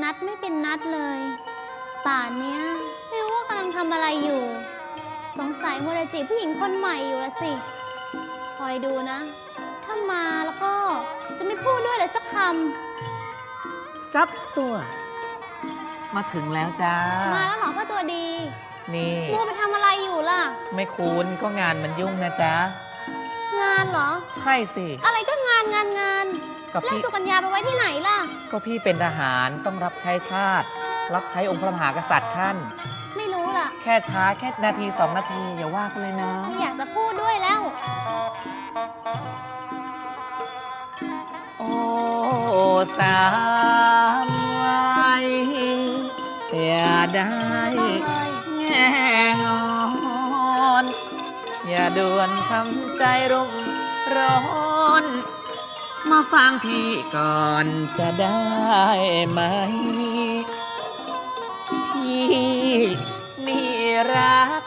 นัดไม่เป็นนัดเลย ป่านเนี้ย ไม่รู้ว่ากำลังทำอะไรอยู่ สงสัยโมเดจีบผู้หญิงคนใหม่อยู่ละสิ คอยดูนะ ถ้ามาแล้วก็จะไม่พูดด้วยเลยสักคจับตัว มาถึงแล้วจ้าำ มาแล้วเหรอพ่อตัวดีนี่มัวไปทำอะไรอยู่ล่ะ ไม่คุ้นก็งานมันยุ่งนะจ๊ะ งานเหรอ ใช่สิ อะไรก็งานงานงาน ก็แล้วพี่สุกัญญาไปไว้ที่ไหนล่ะ ก็พี่เป็นทหารต้องรับใช้ชาติ รับใช้องค์พระมหากษัตริย์ท่าน ไม่รู้ล่ะ แค่ช้าแค่นาทีสองนาที อย่าว่ากันเลยนะ ไม่อยากจะพูดด้วยแล้ว โอ้สามวัยอย่าได้แง่งอน อย่าด่วนทำใจรุ่มร้อน มาฟังพี่ก่อนจะได้ไหม พี่นี่รัก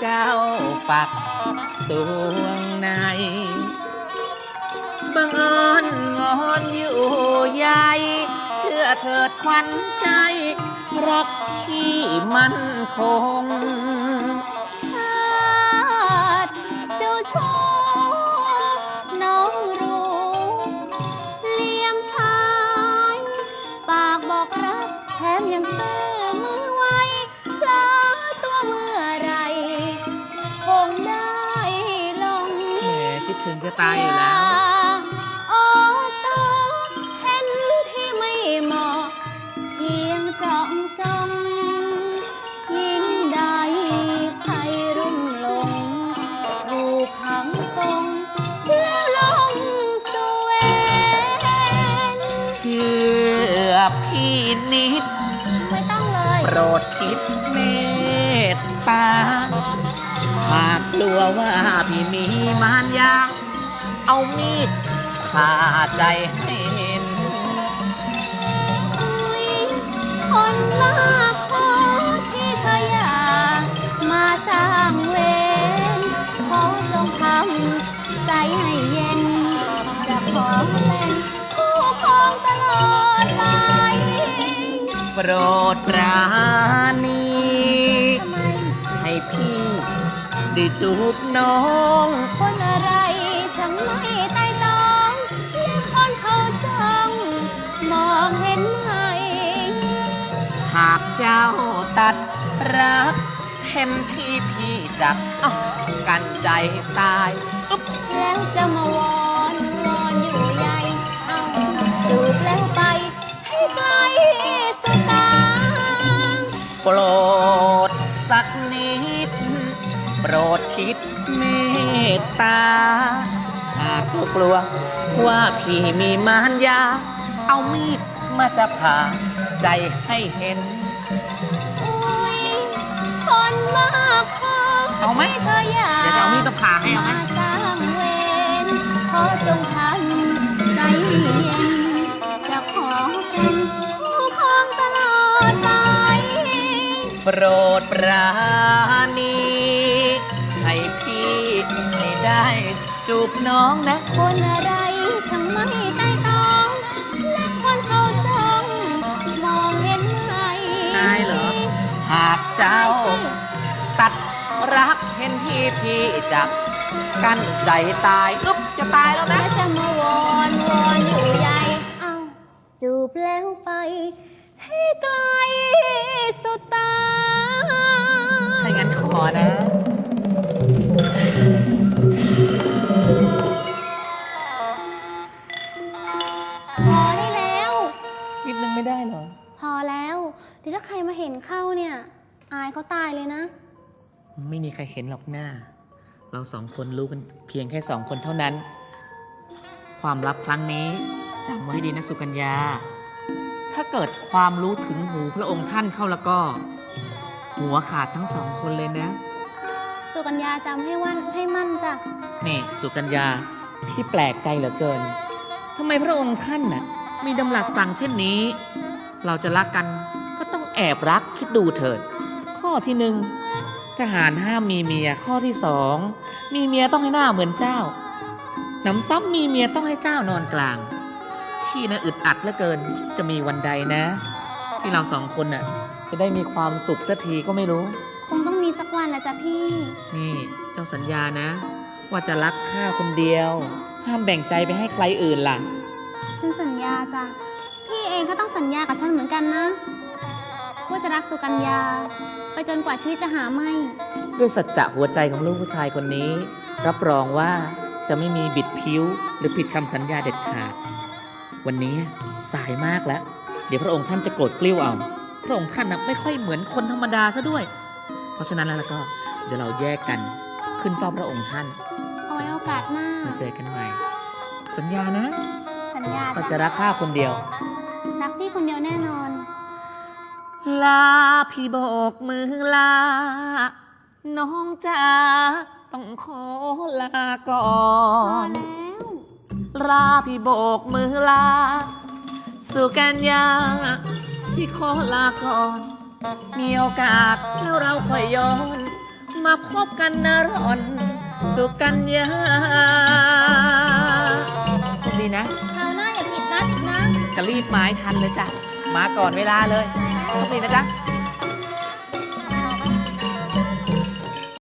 เจ้าปักสวงในบังเอิญงอนอยู่ใหญ่เชื่อเถิดควันใจ รักพี่มั่นคง ชาติเจ้าชู้ ถึงจะตายอยู่แล้วโอ้สอเห็นที่ไม่เหมาะเพียงจ้องจ้องยิ่งใดใครรุ่มหลงถูขังกงแล้วลงสเวรเชื่อพี่นิด ไม่ต้องเลย โปรดคิดเมตตา หากกลัวว่าพี่มีมารยาเอามีดผ่าใจให้เห็น อุ๊ยคนมากพอที่เธออยากมาสร้างเวรขอจงทำใจให้เย็น จะขอเป็นคู่ครองตลอดไป โปรดปราณี ได้จูบน้อง คนอะไรฉันไม่ไต่ตองและคนเขาจ้องมองเห็นไหม หากเจ้าตัดรักเห็นที่พี่จับเอ้ากันใจตายอุ๊บแล้วจะมาวอนวอนอยู่ใหญ่เอาจูบแล้วไปให้ไกลสุดตาโปรดสักนิดโปรดคิดเมตตา หากเจ้ากลัวว่าพี่มีมารยา เอามีดมาจะผ่าใจให้เห็น อุ้ยคนมากพอเอาไหม เธออยากเดี๋ยวจะเอามีดมาผ่าให้เอาไหม มาสร้างเวรขอจงทำใจเย็นจะขอเป็นคู่ครองตลอดไป โปรดปราณีให้พี่ให้ได้ จูบน้องนะ คนอะไรทั้งไม่ใต้ตองและคนเขาจ้องมองเห็นไหมอายเหรอ หากเจ้า ตัดรักเห็นที่พี่จับกันใจตายอึ๊บจะตายแล้วแล้นะวจะมาวอนวอนอยู่ใหญ่เอาจูบแล้วไป ให้ไกลสุดตาถ้างั้นขอนะ พอได้แล้ว นิดนึงไม่ได้เหรอ พอแล้ว เดี๋ยวถ้าใครมาเห็นเข้าเนี่ย อายเขาตายเลยนะ ไม่มีใครเห็นหรอกหน้า เราสองคนรู้กันเพียงแค่สองคนเท่านั้น ความลับครั้งนี้จำไว้ให้ดีนะสุกัญญา ถ้าเกิดความรู้ถึงหูพระองค์ท่านเข้าแล้วก็ หัวขาดทั้งสองคนเลยนะ สุกัญญาจำให้วันให้มั่นจ้ะนี่สุกัญญาพี่แปลกใจเหลือเกินทำไมพระองค์ท่านน่ะ มีดำรัสสั่งเช่นนี้ เราจะรักกันก็ต้องแอบรักคิดดูเถิด ข้อที่หนึ่งทหารห้ามมีเมียข้อที่สองมีเมียต้องให้หน้าเหมือนเจ้าหนำซ้ำมีเมียต้องให้เจ้านอนกลาง ที่พี่นะอึดอัดเหลือเกินจะมีวันใดนะ ที่เราสองคนน่ะจะได้มีความสุขสักทีก็ไม่รู้ คงต้องมีสักวันแหละจ้ะพี่ นี่เจ้าสัญญานะ ว่าจะรักข้าคนเดียว ห้ามแบ่งใจไปให้ใครอื่นล่ะ ฉันสัญญาจ้ะ พี่เองก็ต้องสัญญากับฉันเหมือนกันนะ ว่าจะรักสุกัญญา ไปจนกว่าชีวิตจะหาไม่ ด้วยสัจจะหัวใจของลูกผู้ชายคนนี้ รับรองว่าจะไม่มีบิดผิวหรือผิดคำสัญญาเด็ดขาด วันนี้สายมากแล้ว เดี๋ยวพระองค์ท่านจะโกรธกลิ้วเอา พระองค์ท่านนะไม่ค่อยเหมือนคนธรรมดาซะด้วย เพราะฉะนั้นแล้วก็เดี๋ยวเราแยกกันขึ้นเฝ้าพระองค์ท่าน เอาไว้โอกาสหน้า มาเจอกันใหม่ สัญญานะ สัญญาว่าจะจ้ะรักข้าคนเดียว รักพี่คนเดียวแน่นอน ลาพี่โบกมือลา น้องจ๋าต้องขอลาก่อพอน แล้วลาพี่โบกมือลา สุกัญญาพี่ขอลาก่อน มีโอกาสแล้วเราค่อยย้อน มาพบกันนะรอน สุกัญญาโชคดีนะคราวหน้าอย่าผิดนัดอีกนะก็รีบไม้ทันเลยจ้ะ มาก่อนเวลาเลยโชคดีนะจ๊ะจ